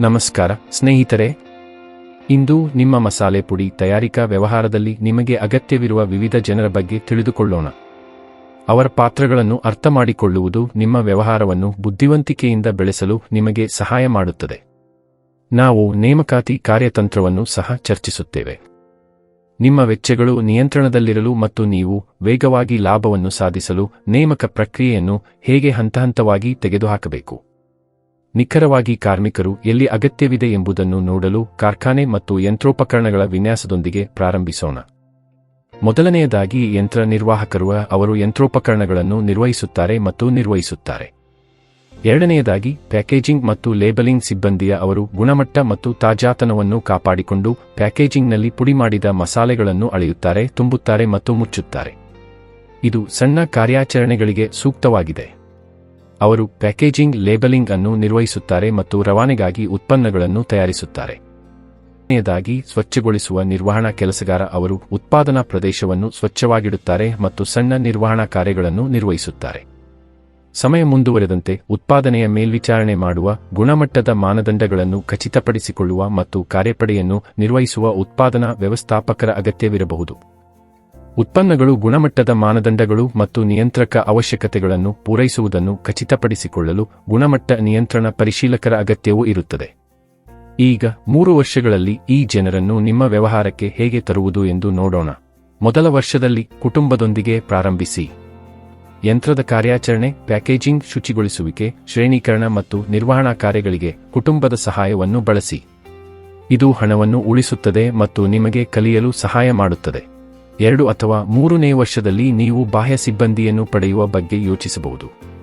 ನಮಸ್ಕಾರ, ಸ್ನೇಹಿತರೆ. ಇಂದು ನಿಮ್ಮ ಮಸಾಲೆ ಪುಡಿ ತಯಾರಿಕಾ ವ್ಯವಹಾರದಲ್ಲಿ ನಿಮಗೆ ಅಗತ್ಯವಿರುವ ವಿವಿಧ ಜನರ ಬಗ್ಗೆ ತಿಳಿದುಕೊಳ್ಳೋಣ. ಅವರ ಪಾತ್ರಗಳನ್ನು ಅರ್ಥ ಮಾಡಿಕೊಳ್ಳುವುದು ನಿಮ್ಮ ವ್ಯವಹಾರವನ್ನು ಬುದ್ಧಿವಂತಿಕೆಯಿಂದ ಬೆಳೆಸಲು ನಿಮಗೆ ಸಹಾಯ ಮಾಡುತ್ತದೆ. ನಾವು ನೇಮಕಾತಿ ಕಾರ್ಯತಂತ್ರವನ್ನು ಸಹ ಚರ್ಚಿಸುತ್ತೇವೆ. ನಿಮ್ಮ ವೆಚ್ಚಗಳು ನಿಯಂತ್ರಣದಲ್ಲಿರಲು ಮತ್ತು ನೀವು ವೇಗವಾಗಿ ಲಾಭವನ್ನು ಸಾಧಿಸಲು ನೇಮಕ ಪ್ರಕ್ರಿಯೆಯನ್ನು ಹೇಗೆ ಹಂತ ಹಂತವಾಗಿ ತೆಗೆದುಹಾಕಬೇಕು? ನಿಖರವಾಗಿ ಕಾರ್ಮಿಕರು ಎಲ್ಲಿ ಅಗತ್ಯವಿದೆ ಎಂಬುದನ್ನು ನೋಡಲು ಕಾರ್ಖಾನೆ ಮತ್ತು ಯಂತ್ರೋಪಕರಣಗಳ ವಿನ್ಯಾಸದೊಂದಿಗೆ ಪ್ರಾರಂಭಿಸೋಣ. ಮೊದಲನೆಯದಾಗಿ ಯಂತ್ರ ನಿರ್ವಾಹಕರು ಅವರು ಯಂತ್ರೋಪಕರಣಗಳನ್ನು ನಿರ್ವಹಿಸುತ್ತಾರೆ ಮತ್ತು ನಿರ್ವಹಿಸುತ್ತಾರೆ. ಎರಡನೆಯದಾಗಿ, ಪ್ಯಾಕೇಜಿಂಗ್ ಮತ್ತು ಲೇಬಲಿಂಗ್ ಸಿಬ್ಬಂದಿಯ ಅವರು ಗುಣಮಟ್ಟ ಮತ್ತು ತಾಜಾತನವನ್ನು ಕಾಪಾಡಿಕೊಂಡು ಪ್ಯಾಕೇಜಿಂಗ್ನಲ್ಲಿ ಪುಡಿಮಾಡಿದ ಮಸಾಲೆಗಳನ್ನು ಅಳೆಯುತ್ತಾರೆ, ತುಂಬುತ್ತಾರೆ ಮತ್ತು ಮುಚ್ಚುತ್ತಾರೆ. ಇದು ಸಣ್ಣ ಕಾರ್ಯಾಚರಣೆಗಳಿಗೆ ಸೂಕ್ತವಾಗಿದೆ. ಅವರು ಪ್ಯಾಕೇಜಿಂಗ್ ಲೇಬಲಿಂಗ್ ಅನ್ನು ನಿರ್ವಹಿಸುತ್ತಾರೆ ಮತ್ತು ರವಾನೆಗಾಗಿ ಉತ್ಪನ್ನಗಳನ್ನು ತಯಾರಿಸುತ್ತಾರೆ. ಮೊದಲನೆಯದಾಗಿ ಸ್ವಚ್ಛಗೊಳಿಸುವ ನಿರ್ವಹಣಾ ಕೆಲಸಗಾರ ಅವರು ಉತ್ಪಾದನಾ ಪ್ರದೇಶವನ್ನು ಸ್ವಚ್ಛವಾಗಿಡುತ್ತಾರೆ ಮತ್ತು ಸಣ್ಣ ನಿರ್ವಹಣಾ ಕಾರ್ಯಗಳನ್ನು ನಿರ್ವಹಿಸುತ್ತಾರೆ. ಸಮಯ ಮುಂದುವರೆದಂತೆ ಉತ್ಪಾದನೆಯ ಮೇಲ್ವಿಚಾರಣೆ ಮಾಡುವ, ಗುಣಮಟ್ಟದ ಮಾನದಂಡಗಳನ್ನು ಖಚಿತಪಡಿಸಿಕೊಳ್ಳುವ ಮತ್ತು ಕಾರ್ಯಪಡೆಯನ್ನು ನಿರ್ವಹಿಸುವ ಉತ್ಪಾದನಾ ವ್ಯವಸ್ಥಾಪಕರ ಅಗತ್ಯವಿರಬಹುದು. ಉತ್ಪನ್ನಗಳು ಗುಣಮಟ್ಟದ ಮಾನದಂಡಗಳು ಮತ್ತು ನಿಯಂತ್ರಕ ಅವಶ್ಯಕತೆಗಳನ್ನು ಪೂರೈಸುವುದನ್ನು ಖಚಿತಪಡಿಸಿಕೊಳ್ಳಲು ಗುಣಮಟ್ಟ ನಿಯಂತ್ರಣ ಪರಿಶೀಲಕರ ಅಗತ್ಯವೂ ಇರುತ್ತದೆ. ಈಗ ಮೂರು ವರ್ಷಗಳಲ್ಲಿ ಈ ಜನರನ್ನು ನಿಮ್ಮ ವ್ಯವಹಾರಕ್ಕೆ ಹೇಗೆ ತರುವುದು ಎಂದು ನೋಡೋಣ. ಮೊದಲ ವರ್ಷದಲ್ಲಿ ಕುಟುಂಬದೊಂದಿಗೆ ಪ್ರಾರಂಭಿಸಿ. ಯಂತ್ರದ ಕಾರ್ಯಾಚರಣೆ, ಪ್ಯಾಕೇಜಿಂಗ್ ಶುಚಿಗೊಳಿಸುವಿಕೆ, ಶ್ರೇಣೀಕರಣ ಮತ್ತು ನಿರ್ವಹಣಾ ಕಾರ್ಯಗಳಿಗೆ ಕುಟುಂಬದ ಸಹಾಯವನ್ನು ಬಳಸಿ. ಇದು ಹಣವನ್ನು ಉಳಿಸುತ್ತದೆ ಮತ್ತು ನಿಮಗೆ ಕಲಿಯಲು ಸಹಾಯ ಮಾಡುತ್ತದೆ. ಎರಡು ಅಥವಾ ಮೂರನೇ ವರ್ಷದಲ್ಲಿ ನೀವು ಬಾಹ್ಯ ಸಿಬ್ಬಂದಿಯನ್ನು ಪಡೆಯುವ ಬಗ್ಗೆ ಯೋಚಿಸಬಹುದು.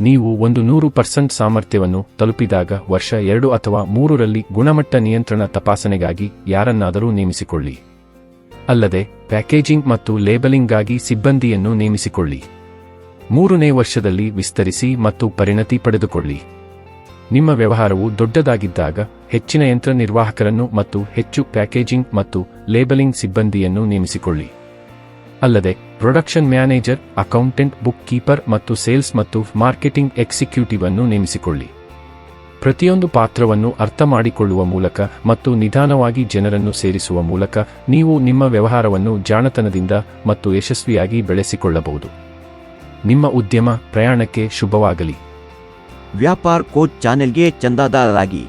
ನೀವು ಒಂದು ನೂರು ಪರ್ಸೆಂಟ್ ಸಾಮರ್ಥ್ಯವನ್ನು ತಲುಪಿದಾಗ ವರ್ಷ ಎರಡು ಅಥವಾ ಮೂರರಲ್ಲಿ ಗುಣಮಟ್ಟ ನಿಯಂತ್ರಣ ತಪಾಸಣೆಗಾಗಿ ಯಾರನ್ನಾದರೂ ನೇಮಿಸಿಕೊಳ್ಳಿ. ಅಲ್ಲದೆ, ಪ್ಯಾಕೇಜಿಂಗ್ ಮತ್ತು ಲೇಬಲಿಂಗ್ಗಾಗಿ ಸಿಬ್ಬಂದಿಯನ್ನು ನೇಮಿಸಿಕೊಳ್ಳಿ. ಮೂರನೇ ವರ್ಷದಲ್ಲಿ ವಿಸ್ತರಿಸಿ ಮತ್ತು ಪರಿಣತಿ ಪಡೆದುಕೊಳ್ಳಿ. ನಿಮ್ಮ ವ್ಯವಹಾರವು ದೊಡ್ಡದಾಗಿದ್ದಾಗ ಹೆಚ್ಚಿನ ಯಂತ್ರ ನಿರ್ವಾಹಕರನ್ನು ಮತ್ತು ಹೆಚ್ಚು ಪ್ಯಾಕೇಜಿಂಗ್ ಮತ್ತು ಲೇಬಲಿಂಗ್ ಸಿಬ್ಬಂದಿಯನ್ನು ನೇಮಿಸಿಕೊಳ್ಳಿ. ಅಲ್ಲದೆ, production manager, accountant book keeper ಮತ್ತು ಸೇಲ್ಸ್ ಮತ್ತು ಮಾರ್ಕೆಟಿಂಗ್ ಎಕ್ಸಿಕ್ಯೂಟಿವ್ ಅನ್ನು ನೇಮಿಸಿಕೊಳ್ಳಿ. ಪ್ರತಿಯೊಂದು ಪಾತ್ರವನ್ನು ಅರ್ಥ ಮಾಡಿಕೊಳ್ಳುವ ಮೂಲಕ ಮತ್ತು ನಿಧಾನವಾಗಿ ಜನರನ್ನು ಸೇರಿಸುವ ಮೂಲಕ ನೀವು ನಿಮ್ಮ ವ್ಯವಹಾರವನ್ನು ಜಾಣತನದಿಂದ ಮತ್ತು ಯಶಸ್ವಿಯಾಗಿ ಬೆಳೆಸಿಕೊಳ್ಳಬಹುದು. ನಿಮ್ಮ ಉದ್ಯಮ ಪ್ರಯಾಣಕ್ಕೆ ಶುಭವಾಗಲಿ. ವ್ಯಾಪಾರ್ ಕೋಚ್ ಚಾನೆಲ್ಗೆ ಚಂದಾದಾರರಾಗಿ